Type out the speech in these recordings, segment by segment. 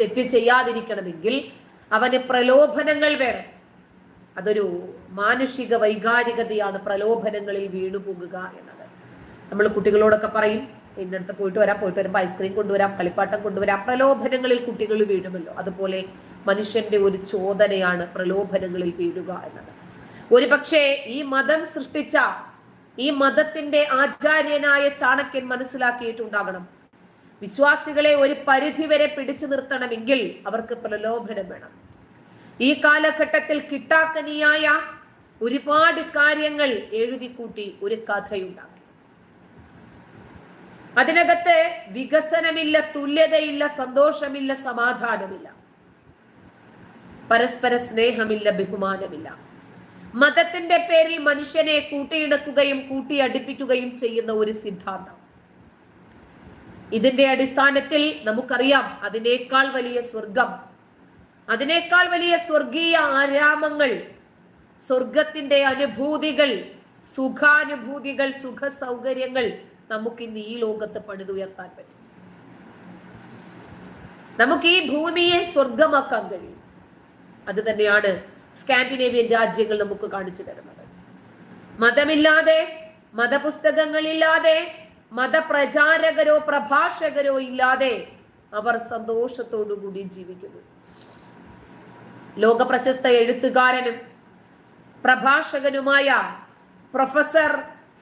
തെറ്റ് ചെയ്യാതിരിക്കണമെങ്കിൽ അവന് പ്രലോഭനങ്ങൾ വേണം. അതൊരു മാനുഷിക വൈകാരികതയാണ് പ്രലോഭനങ്ങളിൽ വീണുപോകുക എന്നത്. നമ്മൾ കുട്ടികളോടൊക്കെ പറയും ഇന്നടുത്ത് പോയിട്ട് വരാം പോയിട്ട് വരുമ്പോൾ ഐസ്ക്രീം കൊണ്ടുവരാം കളിപ്പാട്ടം കൊണ്ടുവരാം. പ്രലോഭനങ്ങളിൽ കുട്ടികൾ വീഴുമല്ലോ. അതുപോലെ മനുഷ്യന്റെ ഒരു ചോദനയാണ് പ്രലോഭനങ്ങളിൽ വീഴുക എന്നത്. ഒരു പക്ഷേ ഈ മതം സൃഷ്ടിച്ച ഈ മതത്തിന്റെ ആചാര്യനായ ചാണക്യൻ മനസ്സിലാക്കിയിട്ടുണ്ടാകണം. വിശ്വാസികളെ ഒരു പരിധിവരെ പിടിച്ചു നിർത്തണമെങ്കിൽ അവർക്ക് പ്രലോഭനം വേണം. ഈ കാലഘട്ടത്തിൽ കിട്ടാക്കനിയായ ഒരുപാട് കാര്യങ്ങൾ എഴുതി കൂട്ടി ഒരു കഥയുണ്ടാക്കി. അതിനകത്ത് വികസനമില്ല തുല്യതയില്ല സന്തോഷമില്ല സമാധാനമില്ല. പരസ്പര സ്നേഹമില്ല ബഹുമാനമില്ല. മതത്തിന്റെ പേരിൽ മനുഷ്യനെ കൂട്ടിയിണക്കുകയും കൂട്ടിയടിപ്പിക്കുകയും ചെയ്യുന്ന ഒരു സിദ്ധാന്തം. ഇതിന്റെ അടിസ്ഥാനത്തിൽ നമുക്കറിയാം അതിനേക്കാൾ വലിയ സ്വർഗം. അതിനേക്കാൾ വലിയ സ്വർഗീയ ആരാമങ്ങൾ സ്വർഗത്തിന്റെ അനുഭൂതികൾ സുഖാനുഭൂതികൾ സുഖ സൗകര്യങ്ങൾ നമുക്ക് ഇന്ന് ഈ ലോകത്ത് പണിതുയർത്താൻ പറ്റും. നമുക്ക് ഈ ഭൂമിയെ സ്വർഗമാക്കാൻ കഴിയും. അത് തന്നെയാണ് സ്കാൻഡിനേവിയൻ രാജ്യങ്ങൾ നമുക്ക് കാണിച്ചു തരുന്നത്. മതമില്ലാതെ മതപുസ്തകങ്ങളില്ലാതെ മതപ്രചാരകരോ പ്രഭാഷകരോ ഇല്ലാതെ അവർ സന്തോഷത്തോടുകൂടി ജീവിക്കുന്നു. ലോക പ്രശസ്ത എഴുത്തുകാരനും പ്രഭാഷകനുമായ പ്രൊഫസർ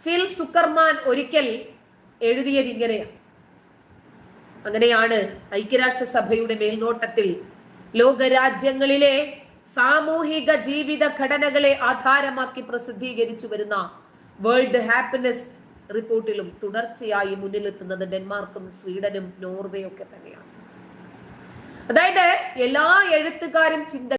ഫിൽ സുക്കർമാൻ ഒരിക്കൽ എഴുതിയത് ഇങ്ങനെയാണ്. അങ്ങനെയാണ് ഐക്യരാഷ്ട്രസഭയുടെ മേൽനോട്ടത്തിൽ ലോകരാജ്യങ്ങളിലെ സാമൂഹിക ജീവിത ഘടനകളെ ആധാരമാക്കി പ്രസിദ്ധീകരിച്ചു വരുന്ന വേൾഡ് ഹാപ്പിനെസ് റിപ്പോർട്ടിലും തുടർച്ചയായി മുന്നിലെത്തുന്നത് ഡെൻമാർക്കും സ്വീഡനും നോർവേയും ഒക്കെ തന്നെയാണ്. അതായത് എല്ലാ എഴുത്തുകാരും ചിന്ത